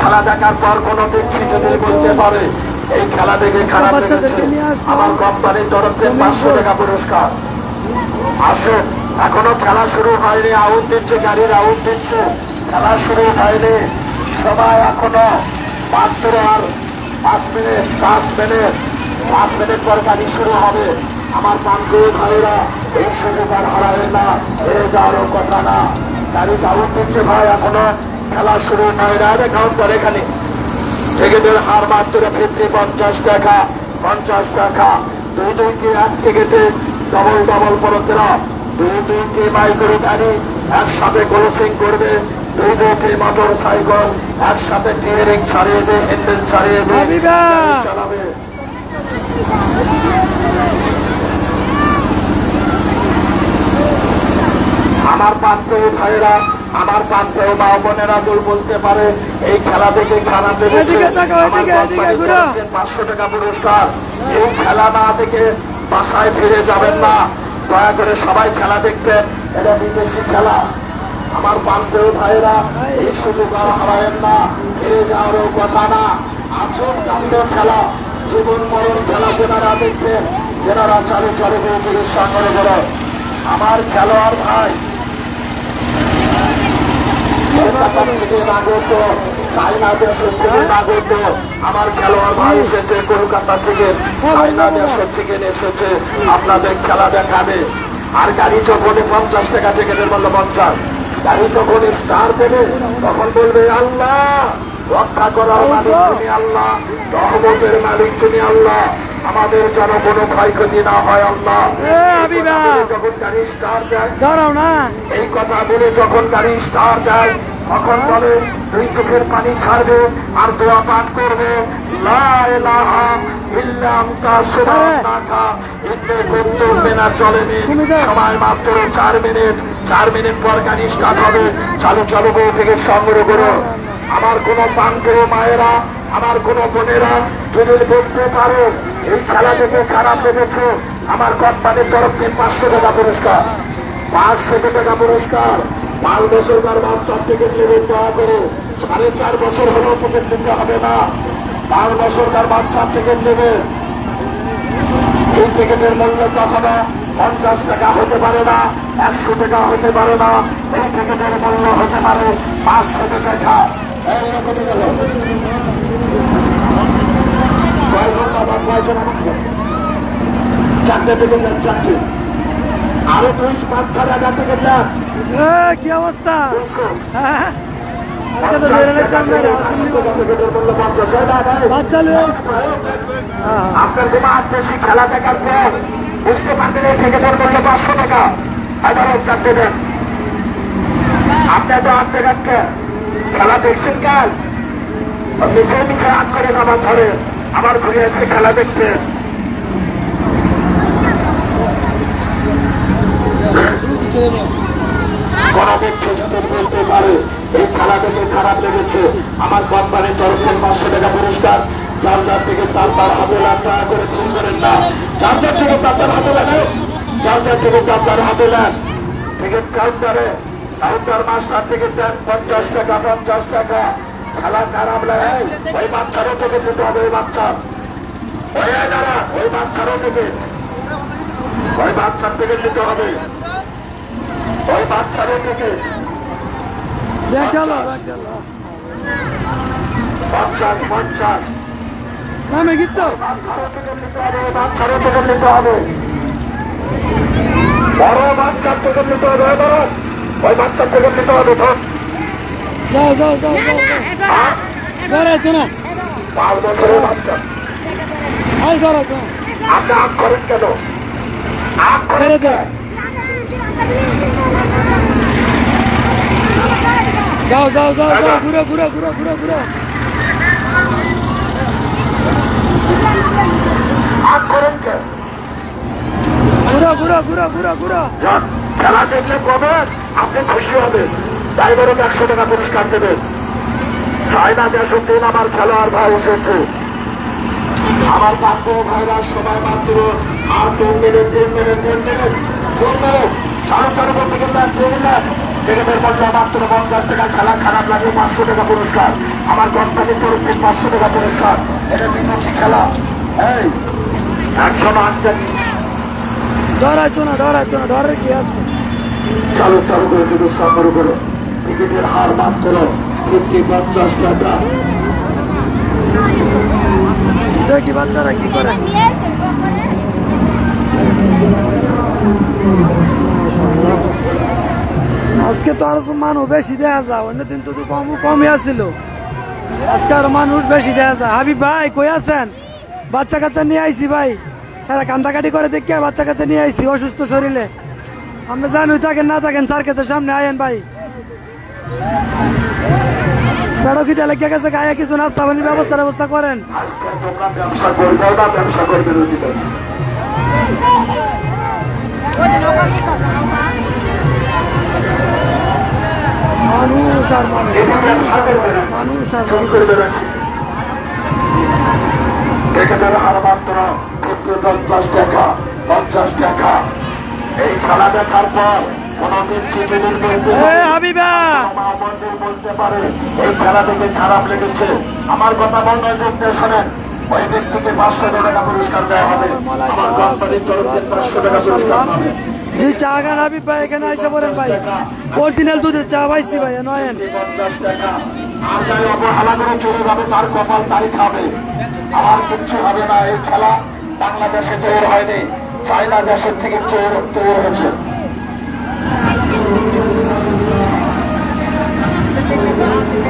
খেলা দেখার পর কোনো ব্যক্তি যদি বলতে পারে এই খেলা দেখে খারাপ লেগেছে। আমার কোম্পানির তরফ থেকে পাঁচশো টাকা পুরস্কার। আসুন এখনও খেলা শুরু হয়নি আউট দিচ্ছে গাড়ির আউট দিচ্ছে। খেলা শুরু হয়নি সময় এখনও মাত্র আর পাঁচ মিনিট পাঁচ মিনিট পাঁচ মিনিট পর গাড়ি শুরু হবে। আমার বান্ধব ভাইরা এই সুযোগ আর হারাবে না হেরে যাওয়ারও কথা না। গাড়ি আউট দিচ্ছে ভাই এখনও খেলা শুরু হয় না। রে কাউন্টার এখানে। টিকিটের হার মাত্র ফিফটি পঞ্চাশ টাকা পঞ্চাশ টাকা। দুই দুইকে এক টিকিটে ডবল ডবল পরতেরা। দুই দুইকে বাইকের গাড়ি একসাথে ক্রসিং করবে। দুই দুইকে মোটর সাইকেল। একসাথে টিয়ারিং ছাড়িয়ে দেবে ইঞ্জিন ছাড়িয়ে দেবে চালাবে। আমার প্রান্তীয় ভাইয়েরা আমার প্রান্তীয় মা বোনেরা দূর বলতে পারে এই খেলা ঘুরো। দিচ্ছেন পাঁচশো টাকা পুরস্কার। এই খেলা না দেখে বাসায় ফিরে যাবেন না। দয়া করে সবাই খেলা দেখবেন এটা বিদেশি খেলা। আমার প্রান্তীয় ভাইয়েরা এই সুযোগ আর হারায়েন না। ফিরে যাওয়ারও কথা না। আসল কাণ্ড খেলা। জীবন মরণ খেলা যেনারা দেখবেন যেনারা চারে চালু করে চিকিৎসা করে বলে আমার খেলোয়াড় ভাই চাইনা দেশের থেকে নাগত আমার খেলোয়াড় এসেছে কলকাতা থেকে চাইনা দেশের থেকে এসেছে আপনাদের খেলা দেখাবে আর গাড়ি যখন পঞ্চাশ টাকা থেকে মূল্য পঞ্চাশ গাড়ি যখন স্টার দেবে তখন বলবে আল্লাহ রক্ষা করার মালিক তুমি আল্লাহ রহমতের মালিক তুমি আল্লাহ। আমাদের যেন কোনো ক্ষয়ক্ষতি না হয় আল্লাহ। যখন গাড়ি স্টার দেয় দাঁড়াও না। এই কথা বলে যখন গাড়ি স্টার দেয় তখন বলে দুই চোখের পানি ছাড়বে আর দোয়া পাঠ করবে। লা ইলাহা ইল্লা আনতা সুবহানাকা ইন্নী কুনতু মিনাজ জালিমিন। সময় মাত্র চার মিনিট। চার মিনিট পর গাড়ি স্টার্ট হবে। চালু চালু বউ থেকে সংগ্রহ করো। আমার কোনো পাঙ্কের মায়েরা আমার কোনো বোনেরা যদি বলতে পারো এই খেলা দেখে খারাপ লেগেছে আমার কোম্পানির তরফ থেকে পাঁচশো টাকা পুরস্কার। পাঁচশো টাকা পুরস্কার। বছর তার বাচ্চার টিকিট নেবেন, দয়া করে। সাড়ে চার বছর হলেও টিকিট নিতে হবে না। পাঁচ বছর তার বাচ্চার টিকিট নেবে। এই টিকিটের মূল্য কখনো পঞ্চাশ টাকা হতে পারে না, একশো টাকা হতে পারে না। এই টিকিটের মূল্য হতে পারে পাঁচশো টাকা। এইরকমই আমার কয়জন আমাকে চারটে টিকিট নেন চারটে আরও দুই পাঁচ ছয় হাজার টিকিট নেন কি অবস্থা? হ্যাঁ? আপনারা, কোনো আত্মীয় খেলা বুঝতে পারবেন এই টিকিটের মূল্য পাঁচশো টাকা। হাজার চারটে দেন। আপনি তো হাত দেখাচ্ছে খেলা দেখছেন কাল মিশে মিশে হাত করেন আমার ধরে আবার ঘুরে এসে খেলা দেখছেন কোন ব্যক্তি বলতে পারে, এই খেলা দেখে খারাপ লেগেছে, আমার কোম্পানির তরফ থেকে পাঁচশো টাকা থেকে তার হাতে দয়া করে না। থেকে তার হাতে লাগে থেকে তার টিকিট কাউন্টারে, কাউন্টার মাস্টার টিকিট দেন, পঞ্চাশ টাকা পঞ্চাশ টাকা। খেলা খারাপ লাগে ওই বাচ্চারও টিকিট দিতে হবে ওই বাচ্চার ওই দাঁড়া ওই বাচ্চারও টিকিট ওই বাচ্চার টিকিট দিতে হবে। ওই বাচ্চারও গেল। পঞ্চাশ পঞ্চাশ। নামে গিয়ে বাচ্চারও টিকিট নিতে হবে বড় বাচ্চার টিকিট নিতে হবে ওই বাচ্চার টিকিট নিতে হবে ধর। যাও যাও যাও যাও না বেড়াইছো না আপনি আগ করেন কেন? আগ করেন ছেড়ে দে যাও যাও যাও যাও ঘুরো ঘুরো ঘুরো ঘুরো ঘুরো। আগ করেন কেন? ঘুরো ঘুরো ঘুরো ঘুরো ঘুরো। খেলা দেখলে কবেন আপনি খুশি হবেন। বরং একশো টাকা পুরস্কার দেবেন চাইনা দেশের দিন আমার খেলোয়াড় ভাই এসেছে। আমার বান্ধব ভাইরা সময় মাত্র আর তিন মিনিট তিন মিনিট তিন মিনিট তিন মিনিট। তিন মিনিট টিকিটের মূল্য মাত্র পঞ্চাশ টাকা খেলা খারাপ লাগে পাঁচশো টাকা পুরস্কার। আমার কোম্পানির তরফ থেকে পাঁচশো টাকা পুরস্কার। এটা বিদেশি খেলা? এই একশো আটচারি ডরাইতো না ডরাইতো না ডরের কি আছে? চালু চালু করে টিকিট সংগ্রহ করো। টিকিটের হার মাত্র ফিফটি পঞ্চাশ টাকা। দেখি বাচ্চারা কি করে? আজকে তো আর মানুষ বেশি দেখা যায় অন্য দিন তো কম, কমই আসছিল আজকে আর মানুষ বেশি দেখা যায়। হাবিব ভাই, কই আছেন? বাচ্চা কাচ্চা নিয়ে আইছি ভাই। হ্যাঁ কান্দাকাটি করে দেখে বাচ্চা কাচ্চা নিয়ে আইছি, অসুস্থ শরীরে। আপনি জানি থাকেন, না থাকেন, স্যার কাছে সামনে আয়েন ভাই। বেড়ো কি তাহলে গেছে গায়ে কিছু নাস্তা পানির ব্যবস্থা ব্যবস্থা করেন। ব্যবসা করবে না ব্যবসা করবে মানুষ আর মানুষ। না আর না টিকিটের হার মাত্র পঞ্চাশ টাকা পঞ্চাশ টাকা এই খেলা দেখার পর কোনদিন টিকিটের বিরুদ্ধে বন্ধু বলতে পারে এই খেলা দেখে খারাপ লেগেছে। আমার কথা মনোযোগ দিয়ে শোনেন। ওই ব্যক্তিকে পাঁচশো টাকা পুরস্কার দেওয়া হবে। আমার কোম্পানির তরফ থেকে পাঁচশো টাকা পুরস্কার পাবে চা খান হাবিব ভাই এখানে আইসা ভাই। অরিজিনাল দুধের চা পাইছি ভাই নয়েন। আর যাই অবহেলা করে চলে যাবে তার কপাল তাই খাবে। আমার কিচ্ছু হবে না এই খেলা বাংলাদেশে তৈরি হয়নি। চায়না দেশের থেকে তৈরি হয়েছে। Atin na ba?